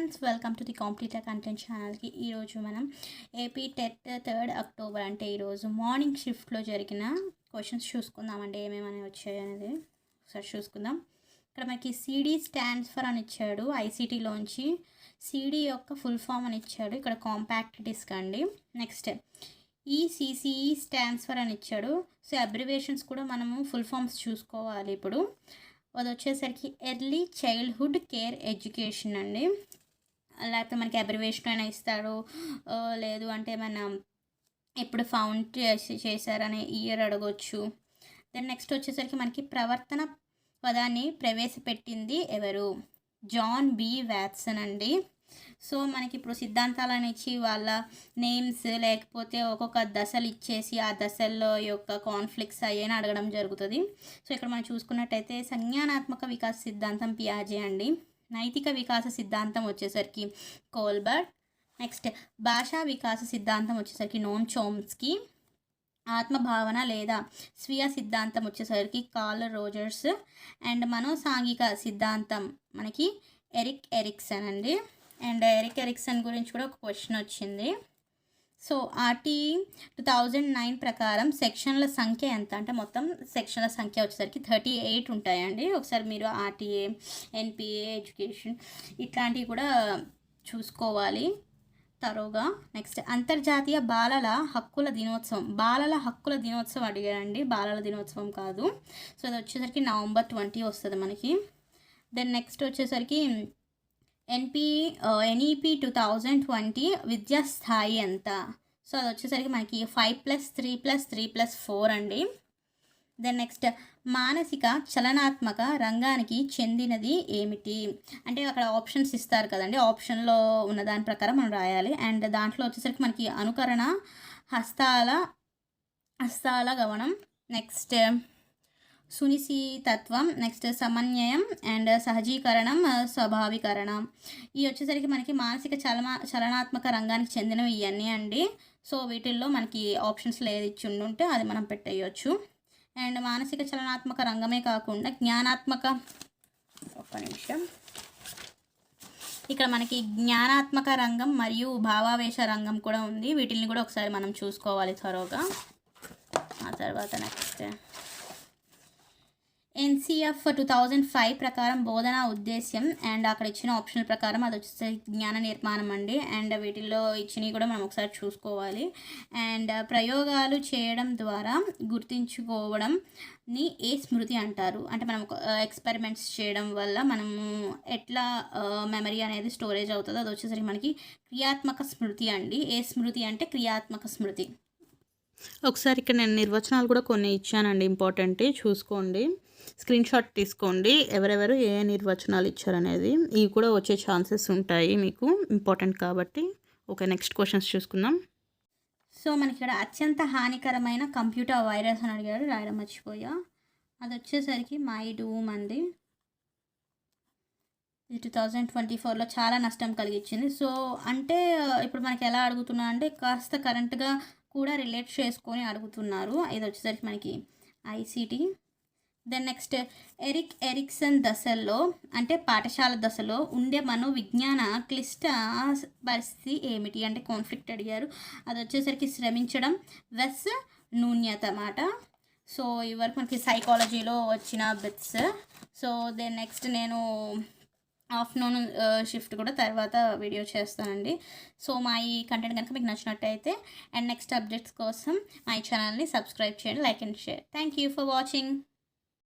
Friends welcome to the completer content ఛానల్కి ఈరోజు మనం ఏపీ టెట్ థర్డ్ అక్టోబర్ అంటే ఈరోజు మార్నింగ్ షిఫ్ట్లో జరిగిన క్వశ్చన్స్ చూసుకుందామండి ఏమేమని వచ్చాయి అనేది. ఒకసారి చూసుకుందాం. ఇక్కడ మనకి సిడీ స్టాండ్స్ ఫర్ అని ఇచ్చాడు ఐసీటీలోంచి సిడీ యొక్క ఫుల్ ఫామ్ అని ఇచ్చాడు. ఇక్కడ కాంపాక్ట్ డిస్క్ అండి. నెక్స్ట్ ఈసీసీఈ స్టాండ్స్ ఫర్ అని ఇచ్చాడు. సో అబ్రివేషన్స్ కూడా మనము ఫుల్ ఫామ్స్ చూసుకోవాలి ఇప్పుడు. అది వచ్చేసరికి ఎర్లీ చైల్డ్హుడ్ కేర్ ఎడ్యుకేషన్ అండి. లేకపోతే మనకి అబ్రివేషన్ అయినా ఇస్తాడు లేదు అంటే మన ఎప్పుడు ఫౌండ్ చేసి చేశారనే ఇయర్ అడగొచ్చు. దెన్ నెక్స్ట్ వచ్చేసరికి మనకి ప్రవర్తన పదాన్ని ప్రవేశపెట్టింది ఎవరు? జాన్ బి వ్యాట్సన్ అండి. సో మనకి ఇప్పుడు సిద్ధాంతాలను ఇచ్చి వాళ్ళ నేమ్స్ లేకపోతే ఒక్కొక్క దశలు ఇచ్చేసి ఆ దశల్లో యొక్క కాన్ఫ్లిక్ట్స్ అయ్యని అడగడం జరుగుతుంది. సో ఇక్కడ మనం చూసుకున్నట్టయితే సంజ్ఞానాత్మక వికాస సిద్ధాంతం పియాజే అండి. నైతిక వికాస సిద్ధాంతం వచ్చేసరికి కోల్బర్ట్. నెక్స్ట్ భాషా వికాస సిద్ధాంతం వచ్చేసరికి నోమ్ చోమ్స్కి. ఆత్మభావన లేదా స్వీయ సిద్ధాంతం వచ్చేసరికి కాల్ రోజర్స్. అండ్ మనోసాంఘిక సిద్ధాంతం మనకి ఎరిక్ ఎరిక్సన్ అండి. అండ్ ఎరిక్ ఎరిక్సన్ గురించి కూడా ఒక క్వశ్చన్ వచ్చింది. So RT two thousand nine ప్రకారం సెక్షన్ల సంఖ్య ఎంత? అంటే మొత్తం సెక్షన్ల సంఖ్య వచ్చేసరికి థర్టీ ఎయిట్ ఉంటాయండి. ఒకసారి మీరు ఆర్టీఏ ఎన్పిఏ ఎడ్యుకేషన్ ఇట్లాంటివి కూడా చూసుకోవాలి తరువుగా నెక్స్ట్ అంతర్జాతీయ బాలల హక్కుల దినోత్సవం. బాలల హక్కుల దినోత్సవం అడిగారండి. బాలల దినోత్సవం కాదు. సో అది వచ్చేసరికి నవంబర్ ట్వంటీ వస్తుంది మనకి. దెన్ నెక్స్ట్ వచ్చేసరికి NP NEP two thousand twenty విద్యా స్థాయి ఎంత? సో అది వచ్చేసరికి మనకి five plus three plus three plus four అండి. దెన్ నెక్స్ట్ మానసిక చలనాత్మక రంగానికి చెందినది ఏమిటి? అంటే అక్కడ ఆప్షన్స్ ఇస్తారు కదండి. ఆప్షన్లో ఉన్న దాని ప్రకారం మనం రాయాలి. అండ్ దాంట్లో వచ్చేసరికి మనకి అనుకరణ హస్తాల హస్తాల గమనం. నెక్స్ట్ సునిశీతత్వం నెక్స్ట్ సమన్వయం అండ్ సహజీకరణం స్వాభావీకరణం. ఇవి వచ్చేసరికి మనకి మానసిక చలన చలనాత్మక రంగానికి చెందినవి ఇవన్నీ అండి. సో వీటిల్లో మనకి ఆప్షన్స్లో ఏది ఇచ్చి ఉంటే అది మనం పెట్టేయచ్చు. అండ్ మానసిక చలనాత్మక రంగమే కాకుండా జ్ఞానాత్మక ఒక్క నిమిషం. ఇక్కడ మనకి జ్ఞానాత్మక రంగం మరియు భావావేశ రంగం కూడా ఉంది. వీటిని కూడా ఒకసారి మనం చూసుకోవాలి త్వరగా. ఆ తర్వాత next NCF two thousand five ప్రకారం బోధన ఉద్దేశ్యం అండ్ అక్కడ ఇచ్చిన ఆప్షనల్ ప్రకారం అది వచ్చేసి జ్ఞాన నిర్మాణం అండి. అండ్ వీటిల్లో ఇచ్చినవి కూడా మనం ఒకసారి చూసుకోవాలి. అండ్ ప్రయోగాలు చేయడం ద్వారా గుర్తించుకోవడంని ఏ స్మృతి అంటారు? అంటే మనం ఎక్స్పెరిమెంట్స్ uh, చేయడం వల్ల మనము ఎట్లా uh, మెమరీ అనేది స్టోరేజ్ అవుతుందో అది వచ్చేసరికి మనకి క్రియాత్మక స్మృతి అండి. ఏ స్మృతి అంటే క్రియాత్మక స్మృతి. ఒకసారి ఇక్కడ నేను నిర్వచనాలు కూడా కొన్ని ఇచ్చానండి. ఇంపార్టెంట్ చూసుకోండి. స్క్రీన్ షాట్ తీసుకోండి. ఎవరెవరు ఏ నిర్వచనాలు ఇచ్చారనేది. ఇవి కూడా వచ్చే ఛాన్సెస్ ఉంటాయి మీకు. ఇంపార్టెంట్ కాబట్టి. ఓకే నెక్స్ట్ క్వశ్చన్స్ చూసుకుందాం. సో మనకి ఇక్కడ అత్యంత హానికరమైన కంప్యూటర్ వైరస్ అని అడిగారు. రాయడం మర్చిపోయా. అది వచ్చేసరికి మై డూమ్ అండి. ఇది టూ థౌజండ్ ట్వంటీ ఫోర్లో చాలా నష్టం కలిగించింది. సో అంటే ఇప్పుడు మనకి ఎలా అడుగుతున్నా అంటే కాస్త కరెంట్గా కూడా రిలేట్ చేసుకొని అడుగుతున్నారు. ఇది వచ్చేసరికి మనకి ICT then next Erik Erikson దశల్లో అంటే పాఠశాల దశలో ఉండే మనో విజ్ఞాన క్లిష్ట పరిస్థితి ఏమిటి? అంటే కాన్ఫ్లిక్ట్ అడిగారు. అది వచ్చేసరికి శ్రమించడం వెస్ నూన్యత అన్నమాట సో ఇవరకు మనకి సైకాలజీలో వచ్చిన బిట్స్ సో దెన్ నెక్స్ట్ నేను ఆఫ్టర్నూన్ షిఫ్ట్ uh, కూడా తర్వాత వీడియో చేస్తానండి. సో మా ఈ కంటెంట్ కనుక మీకు నచ్చినట్టయితే అండ్ నెక్స్ట్ అప్డేట్స్ కోసం మా ఈ ఛానల్ని సబ్స్క్రైబ్ చేయండి like and share thank you for watching